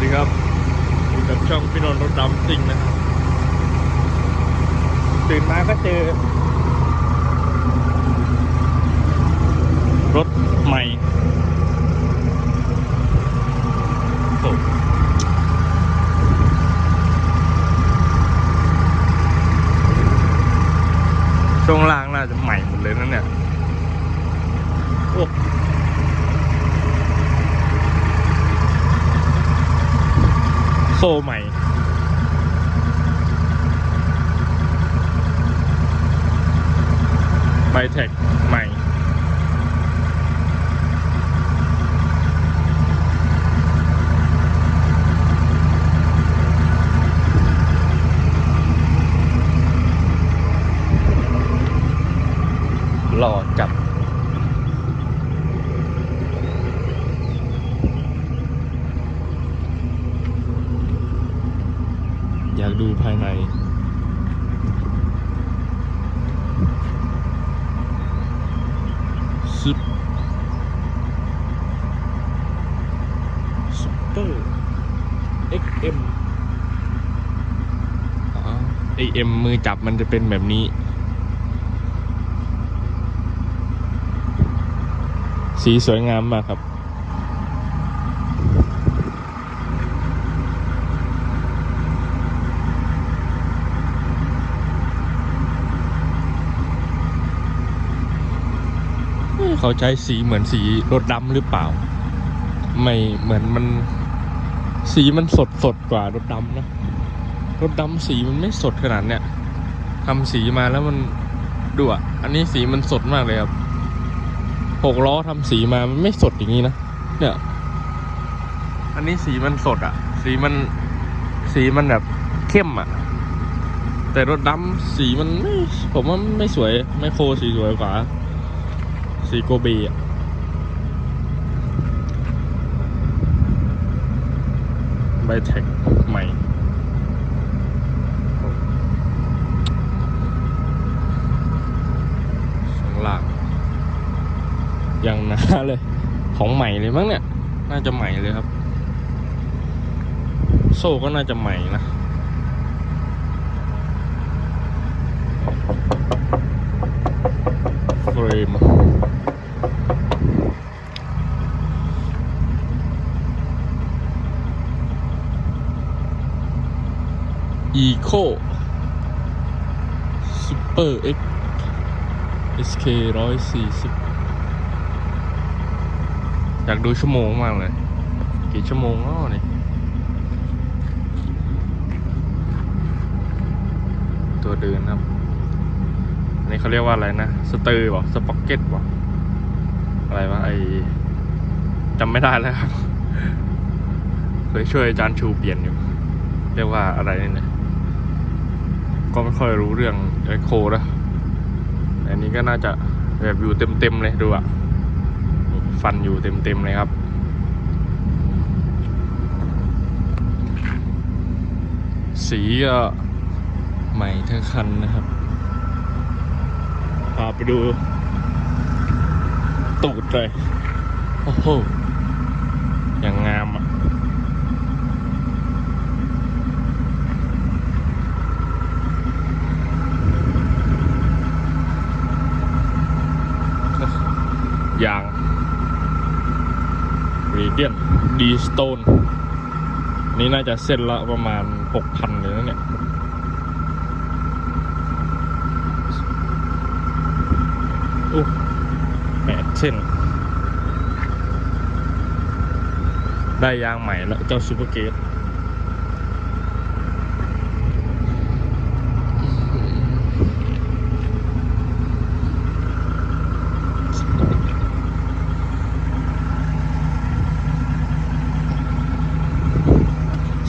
ดีครับอยู่กับช่องพี่นนท์รถดำจริงนะครับตื่นมาก็เจอ รถใหม่โอ้ช่วงล่างน่าจะใหม่หมดเลยนั่นเนี่ย โอ้ โซ่ใหม่ ไบเทคใหม่ หล่อจับ อยากดูภายใน ซุปซุปเปอร์ XM อ๋อ AM มือจับมันจะเป็นแบบนี้ สีสวยงามมากครับ เขาใช้สีเหมือนสีรถดำหรือเปล่า ไม่เหมือนมัน สีมันสดสดกว่ารถดำนะรถดำสีมันไม่สดขนาดเนี้ยทำสีมาแล้วมันดูอะอันนี้สีมันสดมากเลยครับหกล้อทำสีมามันไม่สดอย่างนี้นะเนี่ย อันนี้สีมันสดอะ สีมันสีมันแบบเข้มอะ แต่รถดำสีมันไม่ผมว่าไม่สวยไม่โครสีสวยกว่า สีโกเบอะไบเทคใหม่ข้างล่างยังหนาเลย ของใหม่เลยมั้งเนี่ย น่าจะใหม่เลยครับ โซ่ก็น่าจะใหม่นะเฟรม อีโคซูเปอร์เอ็ก SK ร้อยสี่สิบอยากดูชั่วโมงมากเลย กี่ชั่วโมงอ้อนี่ตัวเดินครับอันนี้เขาเรียกว่าอะไรนะ สเตอร์บอกสป็อกเก็ตบอกอะไรวะไอจำไม่ได้แล้วครับเคยช่วยอาจารย์ชูเปลี่ยนอยู่ เรียกว่าอะไรเนี่ย ก็ไม่ค่อยรู้เรื่องไอโคนะอันนี้ก็น่าจะแบบอยู่เต็มๆเลยดูอะฟันอยู่เต็มๆเลยครับสีก็ใหม่ทั้งคันนะครับ พาไปดู ตูดเลย โอ้โหอย่างงามอะ ยาง รีเดียนดีสโตนนี่น่าจะเส้นละประมาณหกพันเลยนะเนี่ย โอ้แปดเส้น ได้ยางใหม่แล้ว เจ้าซูเปอร์เกต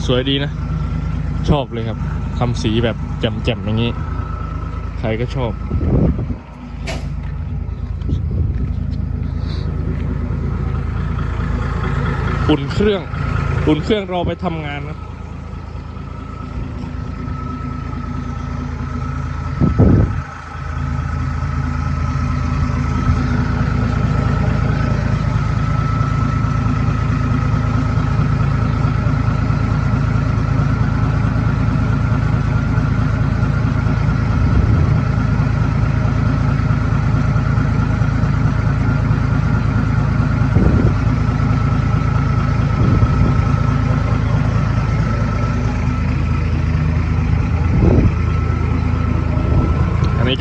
สวยดีนะ ชอบเลยครับทำสีแบบแจ่มๆอย่างนี้ ใครก็ชอบอุ่นเครื่องอุ่นเครื่องรอไปทำงานนะ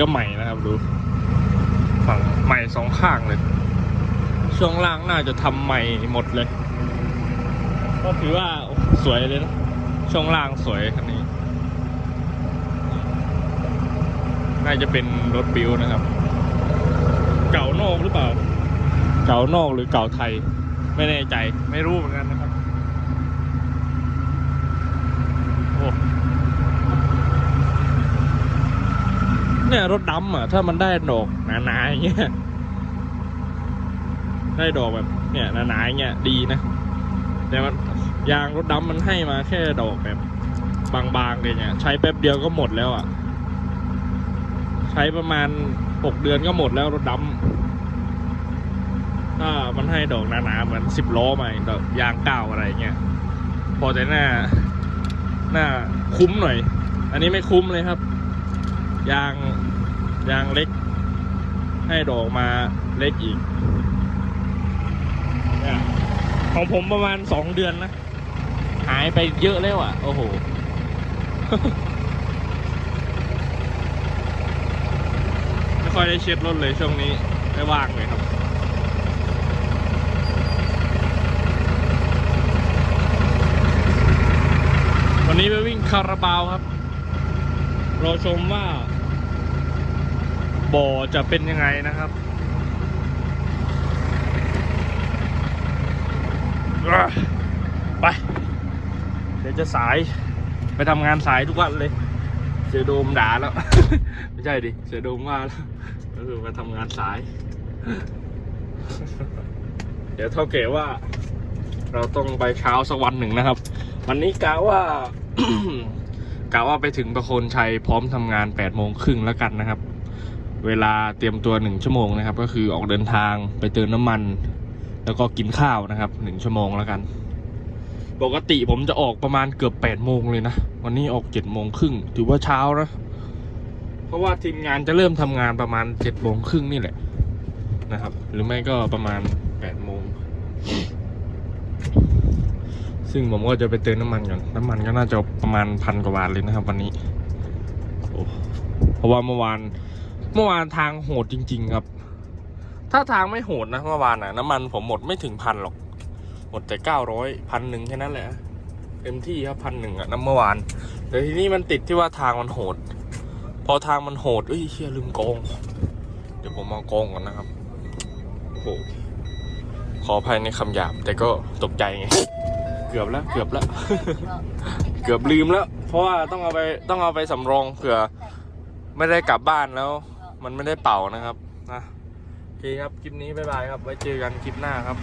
ก็ใหม่นะครับดูฝั่งใหม่สองข้างเลย ช่วงล่างน่าจะทำใหม่หมดเลย ก็ถือว่าสวยเลยนะช่วงล่างสวยคันนี้ น่าจะเป็นรถบิวนะครับ เก่านอกหรือเปล่า เก่านอกหรือเก่าไทย ไม่แน่ใจไม่รู้เหมือนกันนะครับ โอ้ เนี่ยรถดำอะ ถ้ามันได้ดอกหนาๆอย่างเงี้ยได้ดอกแบบ เนี่ยหนาๆอย่างเงี้ยดีนะแต่มันยางรถดำมันให้มาแค่ดอกแบบบางๆเลยเนี่ย ใช้แป๊บเดียวก็หมดแล้วอะ ใช้ประมาณหกเดือนก็หมดแล้วรถดำถ้ามันให้ดอกหนาๆเหมือนสิบล้อมาอีกดอกยางเก้าอะไรเงี้ยพอแต่หน้าหน้าคุ้มหน่อย อันนี้ไม่คุ้มเลยครับ ยางยางเล็ก ให้ดอกมาเล็กอีกของผมประมาณสองเดือนนะ หายไปเยอะแล้วอะ โอ้โห ไม่ค่อยได้เช็ดรถเลยช่วงนี้ ไม่ว่างเลยครับวันนี้ไปวิ่งคาราบาวครับ รอชมว่า บ่อจะเป็นยังไงนะครับไป เดี๋ยวจะสายไปทำงานสายทุกวันเลย เสือโดมด่าแล้ว ไม่ใช่ดิ เสือโดมว่าแล้วก็คือมาทำงานสาย เดี๋ยวเท่าเก๋ว่า เราต้องไปเช้าสักวันหนึ่งนะครับ วันนี้กะว่า กะว่าไปถึงประโคนชัยพร้อมทำงาน8ปดโมงครึ่งแล้วกันนะครับ เวลาเตรียมตัวหนึ่งชั่วโมงนะครับ ก็คือออกเดินทางไปเติมน้ำมัน แล้วก็กินข้าวนะครับหนึ่งชั่วโมงแล้วกัน ปกติผมจะออกประมาณเกือบ8ปดโมงเลยนะ วันนี้ออก7จ็ดโมงครึ่งถือว่าเช้านะ เพราะว่าทีมงานจะเริ่มทำงานประมาณ7จ็ดโมงครึ่งนี่แหละนะครับ หรือไม่ก็ประมาณ8ปดโมง ซึ่งผมก็จะไปเติมน้ำมันก่อนน้ำมันก็น่าจะประมาณพันกว่าบาทเลยนะครับ วันนี้เพราะว่าเมื่อวานเมื่อวานทางโหดจริง ๆ ครับ ถ้าทางไม่โหดนะเมื่อวานน่ะน้ำมันผมหมดไม่ถึงพันหรอก หมดแต่เก้าร้อยพันหนึ่งแค่นั้นแหละเต็มที่ครับพันหนึ่งอะน้ำเมื่อวานแต่ทีนี้มันติดที่ว่าทางมันโหด พอทางมันโหดเอ้ยเชี่ยลืมกองเดี๋ยวผมเอากองก่อนนะครับโอ้โหขออภัยในคำหยาบแต่ก็ตกใจไง เกือบแล้วเกือบแล้ว เกือบลืมแล้ว เพราะว่าต้องเอาไปต้องเอาไปสำรองเผื่อไม่ได้กลับบ้านแล้ว มันไม่ได้เป่านะครับนะโอเคครับคลิปนี้บ๊ายบายครับ ไว้เจอกันคลิปหน้าครับ